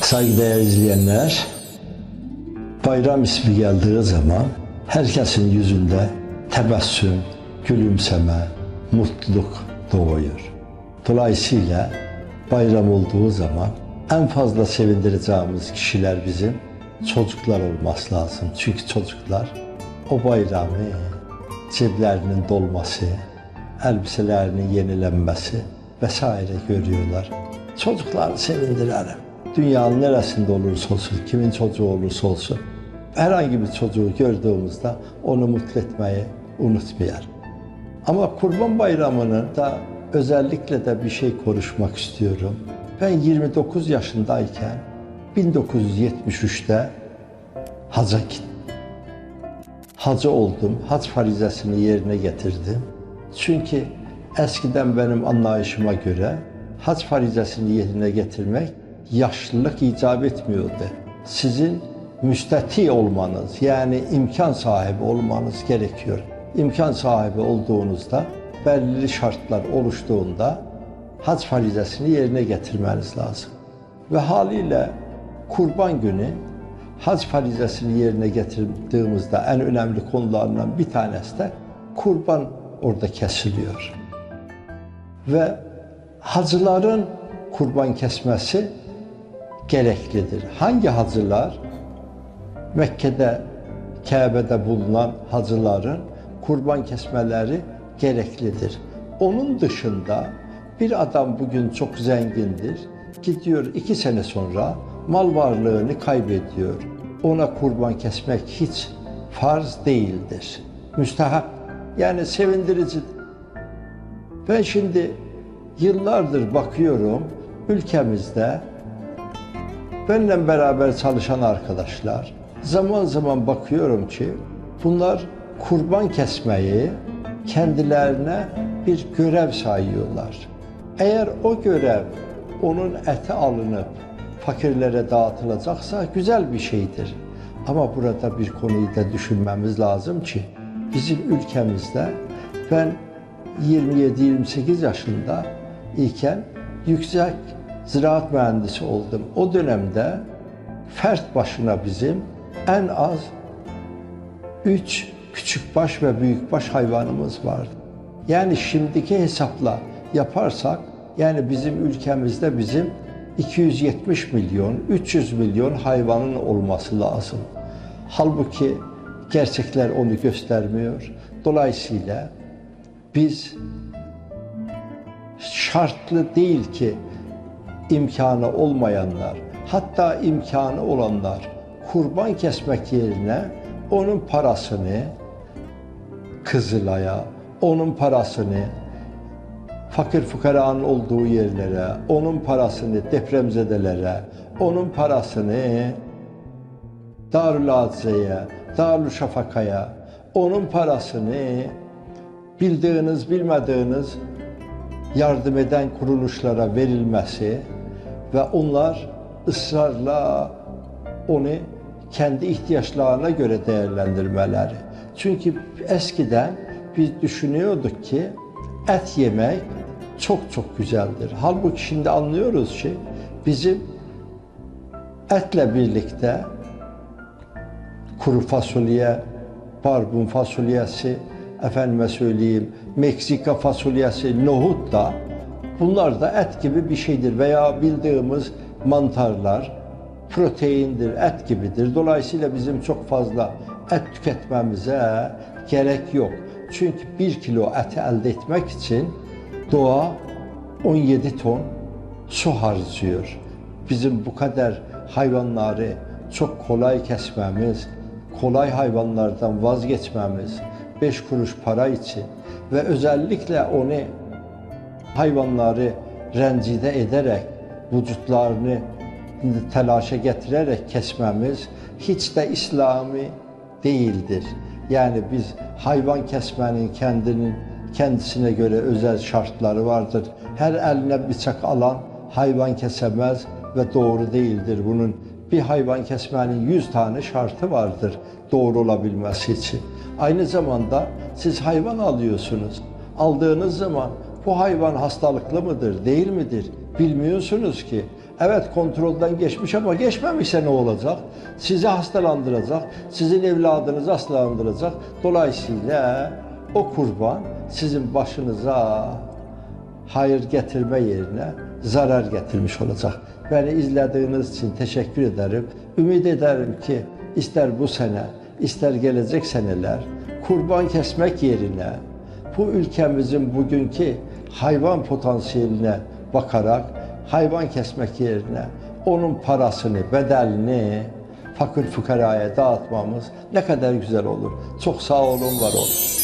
Saygıdeğer izleyenler, bayram ismi geldiği zaman herkesin yüzünde tebessüm, gülümseme, mutluluk doğuyor. Dolayısıyla bayram olduğu zaman en fazla sevindireceğimiz kişiler bizim çocuklar olması lazım. Çünkü çocuklar o bayramı ceplerinin dolması, elbiselerinin yenilenmesi vesaire görüyorlar. Çocukları sevindirelim. Dünyanın neresinde olursa olsun, kimin çocuğu olursa olsun, herhangi bir çocuğu gördüğümüzde onu mutlu etmeyi unutmayalım. Ama Kurban Bayramı'nın da özellikle de bir şey konuşmak istiyorum. Ben 29 yaşındayken 1973'te hacca gittim. Hacı oldum, hac farizesini yerine getirdim. Çünkü eskiden benim anlayışıma göre hac farizesini yerine getirmek yaşlılık icap etmiyordu. Sizin müstati olmanız yani imkan sahibi olmanız gerekiyor. İmkan sahibi olduğunuzda belirli şartlar oluştuğunda hac farizesini yerine getirmeniz lazım. Ve haliyle kurban günü hac farizesini yerine getirdiğimizde en önemli konularından bir tanesi de kurban orada kesiliyor. Ve hacıların kurban kesmesi gereklidir. Hangi hacılar? Mekke'de, Kabe'de bulunan hacıların kurban kesmeleri gereklidir. Onun dışında bir adam bugün çok zengindir. Gidiyor iki sene sonra mal varlığını kaybediyor. Ona kurban kesmek hiç farz değildir. Müstehap yani sevindiricidir. Ben şimdi yıllardır bakıyorum ülkemizde benimle beraber çalışan arkadaşlar zaman zaman bakıyorum ki bunlar kurban kesmeyi kendilerine bir görev sayıyorlar. Eğer o görev onun eti alınıp fakirlere dağıtılacaksa güzel bir şeydir. Ama burada bir konuyu da düşünmemiz lazım ki bizim ülkemizde ben 27-28 yaşında iken yüksek ziraat mühendisi oldum. O dönemde fert başına bizim en az 3 küçük baş ve büyük baş hayvanımız vardı. Yani şimdiki hesapla yaparsak yani bizim ülkemizde bizim 270 milyon, 300 milyon hayvanın olması lazım. Halbuki gerçekler onu göstermiyor. Dolayısıyla biz şartlı değil ki imkanı olmayanlar, hatta imkanı olanlar kurban kesmek yerine onun parasını Kızılay'a, onun parasını fakir fukaranın olduğu yerlere, onun parasını depremzedelere, onun parasını Darül Azize'ye, Darül Şafaka'ya, onun parasını bildiğiniz, bilmediğiniz yardım eden kuruluşlara verilmesi ve onlar ısrarla onu kendi ihtiyaçlarına göre değerlendirmeleri. Çünkü eskiden biz düşünüyorduk ki et yemek çok çok güzeldir. Halbuki şimdi anlıyoruz ki bizim etle birlikte kuru fasulye, barbun fasulyesi, efendime söyleyeyim Meksika fasulyesi, nohut da bunlar da et gibi bir şeydir veya bildiğimiz mantarlar proteindir, et gibidir. Dolayısıyla bizim çok fazla et tüketmemize gerek yok. Çünkü bir kilo eti elde etmek için doğa 17 ton su harcıyor. Bizim bu kadar hayvanları çok kolay kesmemiz, kolay hayvanlardan vazgeçmemiz, beş kuruş para için ve özellikle onu hayvanları rencide ederek vücutlarını telaşa getirerek kesmemiz hiç de İslami değildir. Yani biz hayvan kesmenin kendinin kendisine göre özel şartları vardır. Her eline bıçak alan hayvan kesemez ve doğru değildir. Bunun bir hayvan kesmenin yüz tane şartı vardır doğru olabilmesi için. Aynı zamanda siz hayvan alıyorsunuz. Aldığınız zaman bu hayvan hastalıklı mıdır, değil midir bilmiyorsunuz ki. Evet kontrolden geçmiş ama geçmemişse ne olacak? Sizi hastalandıracak, sizin evladınızı hastalandıracak. Dolayısıyla o kurban sizin başınıza hayır getirme yerine zarar getirmiş olacak. Beni izlediğiniz için teşekkür ederim. Ümit ederim ki ister bu sene, ister gelecek seneler kurban kesmek yerine bu ülkemizin bugünkü hayvan potansiyeline bakarak hayvan kesmek yerine onun parasını, bedelini fakir fukaraya dağıtmamız ne kadar güzel olur. Çok sağ olun, var olun.